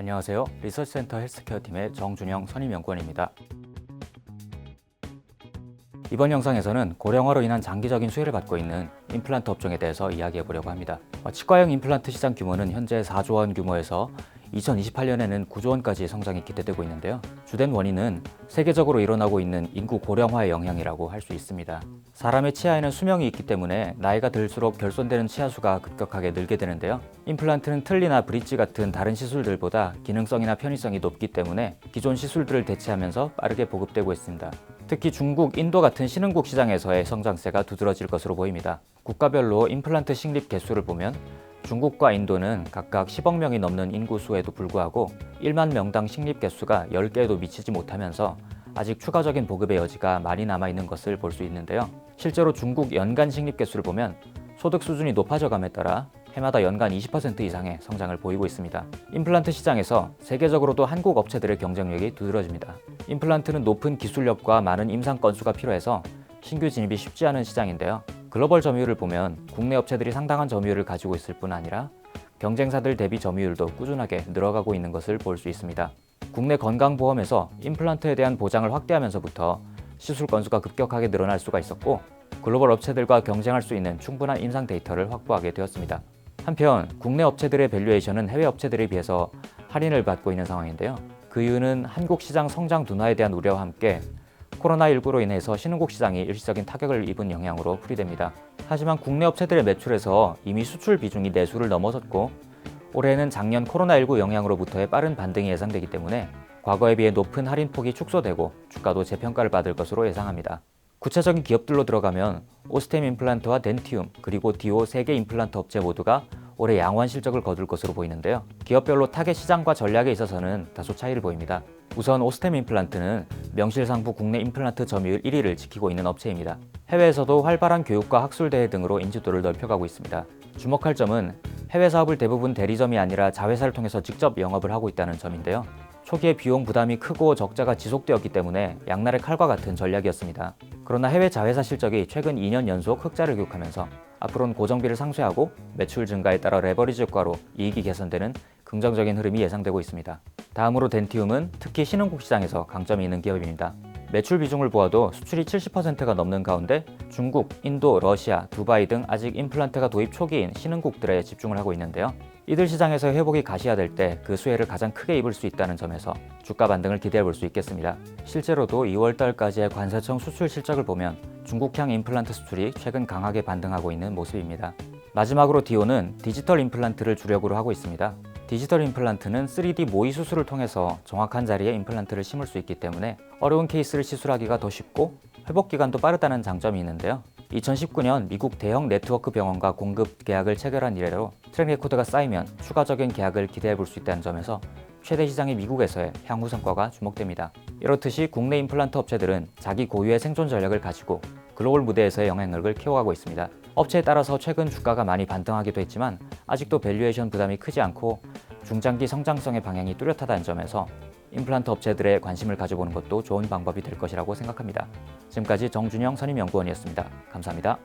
안녕하세요. 리서치센터 헬스케어 팀의 정준영 선임 연구원입니다. 이번 영상에서는 고령화로 인한 장기적인 수혜를 받고 있는 임플란트 업종에 대해서 이야기해 보려고 합니다. 어, 치과형 임플란트 시장 규모는 현재 4조 원 규모에서 2028년에는 9조 원까지 성장이 기대되고 있는데요. 주된 원인은 세계적으로 일어나고 있는 인구 고령화의 영향이라고 할 수 있습니다. 사람의 치아에는 수명이 있기 때문에 나이가 들수록 결손되는 치아 수가 급격하게 늘게 되는데요. 임플란트는 틀니나 브릿지 같은 다른 시술들보다 기능성이나 편의성이 높기 때문에 기존 시술들을 대체하면서 빠르게 보급되고 있습니다. 특히 중국, 인도 같은 신흥국 시장에서의 성장세가 두드러질 것으로 보입니다. 국가별로 임플란트 식립 개수를 보면 중국과 인도는 각각 10억 명이 넘는 인구 수에도 불구하고 1만 명당 식립 개수가 10개에도 미치지 못하면서 아직 추가적인 보급의 여지가 많이 남아 있는 것을 볼 수 있는데요. 실제로 중국 연간 식립 개수를 보면 소득 수준이 높아져감에 따라 해마다 연간 20% 이상의 성장을 보이고 있습니다. 임플란트 시장에서 세계적으로도 한국 업체들의 경쟁력이 두드러집니다. 임플란트는 높은 기술력과 많은 임상 건수가 필요해서 신규 진입이 쉽지 않은 시장인데요. 글로벌 점유율을 보면 국내 업체들이 상당한 점유율을 가지고 있을 뿐 아니라 경쟁사들 대비 점유율도 꾸준하게 늘어가고 있는 것을 볼 수 있습니다. 국내 건강보험에서 임플란트에 대한 보장을 확대하면서부터 시술 건수가 급격하게 늘어날 수가 있었고 글로벌 업체들과 경쟁할 수 있는 충분한 임상 데이터를 확보하게 되었습니다. 한편 국내 업체들의 밸류에이션은 해외 업체들에 비해서 할인을 받고 있는 상황인데요. 그 이유는 한국 시장 성장 둔화에 대한 우려와 함께 코로나19로 인해서 신흥국 시장이 일시적인 타격을 입은 영향으로 풀이됩니다. 하지만 국내 업체들의 매출에서 이미 수출 비중이 내수를 넘어섰고 올해는 작년 코로나19 영향으로부터의 빠른 반등이 예상되기 때문에 과거에 비해 높은 할인폭이 축소되고 주가도 재평가를 받을 것으로 예상합니다. 구체적인 기업들로 들어가면 오스템 임플란트와 덴티움 그리고 디오 3개 임플란트 업체 모두가 올해 양호한 실적을 거둘 것으로 보이는데요. 기업별로 타겟 시장과 전략에 있어서는 다소 차이를 보입니다. 우선 오스템 임플란트는 명실상부 국내 임플란트 점유율 1위를 지키고 있는 업체입니다. 해외에서도 활발한 교육과 학술 대회 등으로 인지도를 넓혀가고 있습니다. 주목할 점은 해외 사업을 대부분 대리점이 아니라 자회사를 통해서 직접 영업을 하고 있다는 점인데요. 초기에 비용 부담이 크고 적자가 지속되었기 때문에 양날의 칼과 같은 전략이었습니다. 그러나 해외 자회사 실적이 최근 2년 연속 흑자를 기록하면서 앞으로는 고정비를 상쇄하고 매출 증가에 따라 레버리지 효과로 이익이 개선되는 긍정적인 흐름이 예상되고 있습니다. 다음으로 덴티움은 특히 신흥국 시장에서 강점이 있는 기업입니다. 매출 비중을 보아도 수출이 70%가 넘는 가운데 중국, 인도, 러시아, 두바이 등 아직 임플란트가 도입 초기인 신흥국들에 집중을 하고 있는데요. 이들 시장에서 회복이 가시화 될 때 그 수혜를 가장 크게 입을 수 있다는 점에서 주가 반등을 기대해 볼 수 있겠습니다. 실제로도 2월 달까지의 관세청 수출 실적을 보면 중국향 임플란트 수출이 최근 강하게 반등하고 있는 모습입니다. 마지막으로 디오는 디지털 임플란트를 주력으로 하고 있습니다. 디지털 임플란트는 3D 모의 수술을 통해서 정확한 자리에 임플란트를 심을 수 있기 때문에 어려운 케이스를 시술하기가 더 쉽고 회복 기간도 빠르다는 장점이 있는데요. 2019년 미국 대형 네트워크 병원과 공급 계약을 체결한 이래로 트랙 레코드가 쌓이면 추가적인 계약을 기대해 볼 수 있다는 점에서 최대 시장이 미국에서의 향후 성과가 주목됩니다. 이렇듯이 국내 임플란트 업체들은 자기 고유의 생존 전략을 가지고 글로벌 무대에서의 영향력을 키워가고 있습니다. 업체에 따라서 최근 주가가 많이 반등하기도 했지만 아직도 밸류에이션 부담이 크지 않고 중장기 성장성의 방향이 뚜렷하다는 점에서 임플란트 업체들의 관심을 가져보는 것도 좋은 방법이 될 것이라고 생각합니다. 지금까지 정준영 선임연구원이었습니다. 감사합니다.